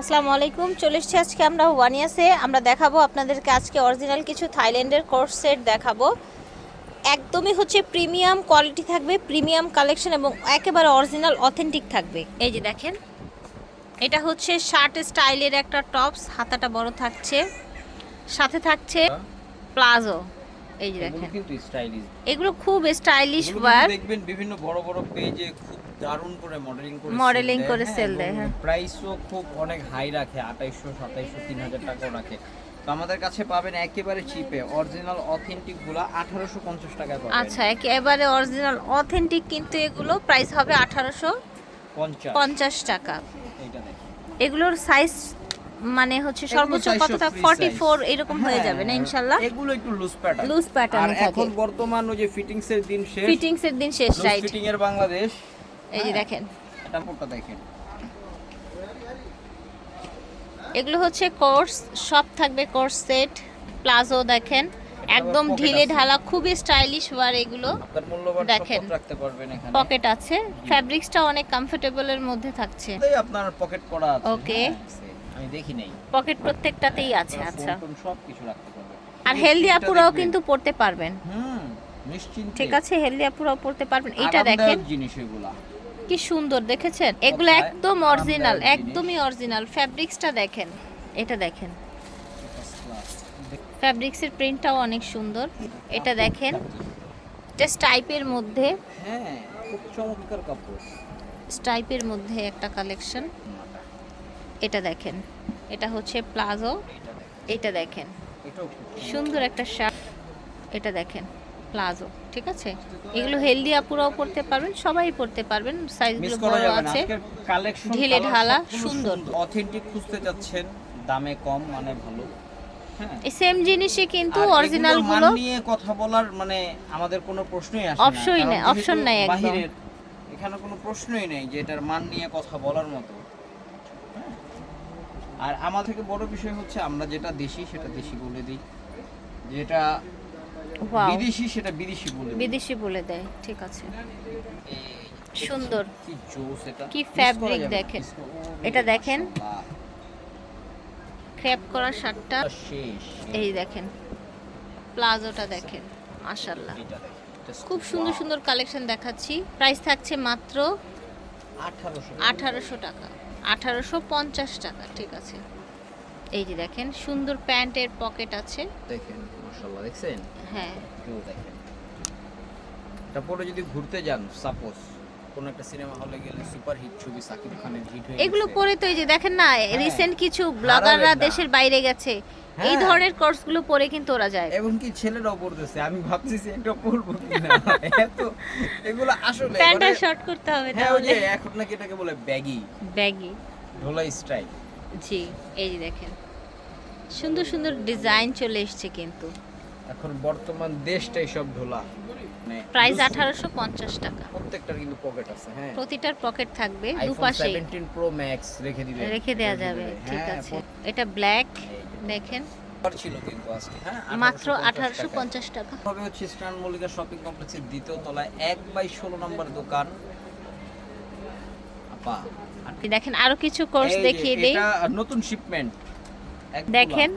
আসসালামু আলাইকুম চলে এসেছি আজকে আমরা ওয়ানিয়াসে আমরা দেখাবো আপনাদেরকে আজকে অরিজিনাল কিছু থাইল্যান্ডের কোর্স সেট দেখাবো। একদমই হচ্ছে প্রিমিয়াম কোয়ালিটি থাকবে প্রিমিয়াম কালেকশন এবং একেবারে অরিজিনাল অথেন্টিক থাকবে। এই যে দেখেন এটা হচ্ছে শার্ট স্টাইলের একটা টপস হাতাটা বড় থাকছে। সাথে থাকছে প্লাজো। এই যে দেখেন। এগুলো খুব স্টাইলিশ ওয়ার দেখবেন বিভিন্ন বড় বড় পেজে দারুণ করে মডেলিং করে Modeling করে sell দেয়, হ্যাঁ। প্রাইসও খুব অনেক হাই রাখে 2800 2700 3000 টাকাও রাখে। তো আমাদের কাছে পাবেন একেবারে চিপে অরিজিনাল অথেন্টিকগুলা 1850 টাকায় পাবেন। আচ্ছা একেবারে অরিজিনাল অথেন্টিক কিন্তু এগুলো প্রাইস হবে আঠারোশো 50 পঞ্চাশ। টাকা। এইটা দেখেন। এগুলোর সাইজ মানে হচ্ছে সর্বোচ্চ কতটা? সব free ফর্টি size। ফোর এরকম হয়ে হ্যাঁ, যাবে না ইনশাল্লাহ? এগুলো একটু লুজ প্যাটার্ন লুজ প্যাটার্ন আর থাকে। এখন বর্তমান ওই যে ফিটিংস এর দিন শেষ। ফিটিংস এর দিন শেষ রাইট ফিটিং এর বাংলাদেশ। এই যে দেখেন। এগুলো হচ্ছে কোর্স সব থাকবে কোর্স সেট প্লাজো দেখেন। একদম ঢিলে ঢালা খুবই স্টাইলিশ ওয়ার এগুলো। দেখেন। পকেট আছে। ফ্যাব্রিক্সটা অনেক কমফোর্টেবলের মধ্যে থাকছে। আপনার পকেট করা আছে। Okay. হ্যাঁ, আমি দেখি নাই। পকেট প্রত্যেকটাতেই আছে আচ্ছা। সবকিছু রাখতে পারবেন। আর হেলদি আপুরাও কিন্তু পড়তে পারবেন। হুম নিশ্চিন্তে। ঠিক আছে হেলদি আপুরাও পড়তে পারবেন। এটা দেখেন। জিনিস এগুলা। কি সুন্দর দেখেছেন? এগুলো একদম অরিজিনাল একদমই অরিজিনাল ফ্যাব্রিক্সটা দেখেন এটা দেখেন। ফ্যাব্রিক্সের প্রিন্টটাও অনেক সুন্দর। এটা দেখেন জাস্ট টাইপের মধ্যে। হ্যাঁ খুব চমৎকার কাপড়। স্টাইপের মধ্যে একটা কালেকশন এটা দেখেন এটা হচ্ছে প্লাজো এটা দেখেন। এটা সুন্দর একটা শার্ট এটা দেখেন। প্লাজো ঠিক আছে? এগুলো হেলদি আপুরাও পড়তে পারবেন সবাই পড়তে পারবেন সাইজগুলো বড় আছে। কালেকশন ঢিলে ঢালা, সুন্দর। অথেন্টিক খুঁজতে যাচ্ছেন দামে কম মানে ভালো। হ্যাঁ। এই সেম জিনিসই কিন্তু অরিজিনালগুলো মান নিয়ে কথা বলার মানে আমাদের কোনো প্রশ্নই আসে না। অপশনই নেই, অপশন নাই একদম। বাহিরের, এখানে কোনো প্রশ্নই নেই যে এটার মান নিয়ে কথা বলার মতো। হ্যাঁ। আর আমার থেকে বড় বিষয় হচ্ছে আমরা যেটা দেশি সেটা দেশি বলে দিই। যেটা বিদেশি সেটা বিদেশি বলে বিদেশি বলে দেয় ঠিক আছে। সুন্দর। কি জোস এটা? কি না, দেখেন। এটা দেখেন। মাশাআল্লাহ, ক্র্যাপ করা শার্টটা। এই দেখেন। প্লাজোটা দেখেন just খুব সুন্দর সুন্দর কালেকশন দেখাচ্ছি। প্রাইস থাকছে মাত্র আঠারোশো টাকা। আঠারোশো পঞ্চাশ টাকা ঠিক আছে। এই যে দেখেন সুন্দর প্যান্টের পকেট আছে। দেখেন মাশাআল্লাহ দেখছেন? হ্যাঁ। কেউ দেখেন। তারপরে যদি ঘুরতে যান সাপোজ কোন একটা সিনেমা হলে গেলে সুপার হিট ছবি সাকিব খানের হিট হয়ে এগুলো পরে তো এই যে দেখেন না রিসেন্ট কিছু ব্লগাররা দেশের বাইরে গেছে। এই হ্যাঁ। ধরনের কোর্সগুলো পরে কিন্তু ওরা যায়। এবং এমনকি ছেলেরাও পড়তেছে? আমি ভাবতেছি একটা পড়ব কিনা এত এগুলো আসলে প্যান্টটা মানে- শর্ট করতে হবে তাহলে হ্যাঁ ওই যে এখন নাকি এটাকে বলে ব্যাগি ব্যাগি ঢোলা স্টাইল জি এই যে দেখেন। সুন্দর সুন্দর ডিজাইন চলে এসছে কিন্তু। এখন বর্তমান দেশটাই সব ঢোলা মানে প্রাইস loose- আঠারোশো পঞ্চাশ টাকা। প্রত্যেকটার কিন্তু পকেট আছে হ্যাঁ। প্রতিটার পকেট থাকবে দুপাশে। 17 প্রো ম্যাক্স রেখে দিবে। রেখে দেওয়া যাবে ঠিক আছে। এটা ব্ল্যাক দেখেন। ছিল কিন্তু আজকে হ্যাঁ মাত্র 1850 আঠারোশো পঞ্চাশ টাকা। হবে হচ্ছে মল্লিকা শপিং কমপ্লেক্সের দ্বিতীয় তলায় এক বাই ষোলো নম্বর দোকান। আপা। আপনি দেখেন আরও কিছু কোর্স দেখিয়ে দেই। এটা নতুন শিপমেন্ট দেখেন।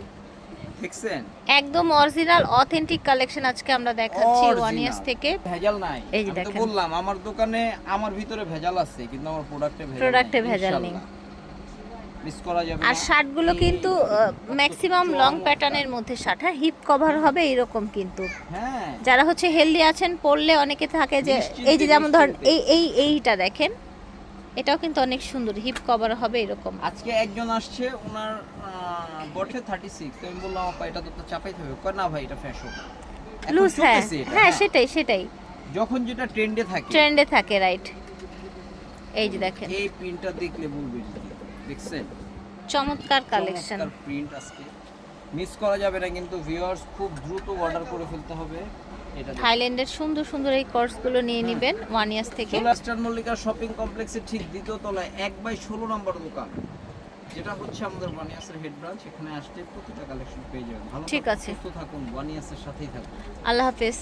দেখছেন? একদম অরিজিনাল অথেন্টিক কালেকশন আজকে আমরা দেখাচ্ছি ওয়ান ইয়ার্স থেকে। ভেজাল নাই। এই যে দেখেন। বললাম আমার দোকানে আমার ভিতরে ভেজাল আছে কিন্তু আমার প্রোডাক্টে ভেজাল এ ভেজাল নেই। মিস করা যাবে আর। শার্টগুলো কিন্তু ম্যাক্সিমাম লং প্যাটার্নের মধ্যে শার্ট হ্যাঁ হিপ কভার হবে এরকম কিন্তু। হ্যাঁ। যারা হচ্ছে হেলদি আছেন পরলে অনেকে থাকে যে এই যে যেমন ধরেন এই এই এইটা দেখেন। এটাও কিন্তু অনেক সুন্দর হিপ কভার হবে এরকম। আজকে একজন আসছে ওনার বটে থার্টি সিক্স আমি বললাম আপা এটা তো তো চাপাইতে হবে। কয় না ভাই এটা ফ্যাশন লুজ হ্যাঁ। হ্যাঁ সেটাই সেটাই। যখন যেটা ট্রেন্ডে থাকে। ট্রেন্ডে থাকে রাইট এই যে দেখেন। এই প্রিন্টটা দেখলে বলবেন কি? দেখছেন? চমৎকার কালেকশন প্রিন্ট আজকে। মিস করা যাবে না কিন্তু ভিউয়ার্স খুব দ্রুত অর্ডার করে ফেলতে হবে। থাইল্যান্ডের সুন্দর সুন্দর এই কোর্সগুলো নিয়ে। নেবেন ওয়ান ইয়ার্স থেকে। সোলাস্টার মল্লিকা শপিং কমপ্লেক্সের ঠিক দ্বিতীয় তলায় এক বাই ষোলো নম্বর দোকান যেটা হচ্ছে আমাদের ওয়ান ইয়ার্সের হেড ব্রাঞ্চ এখানে আসলে প্রতিটা কালেকশন পেয়ে যাবেন। ভালো ঠিক আছে। সুস্থ থাকুন ওয়ানিয়াসের সাথেই থাকুন। আল্লাহ হাফেজ।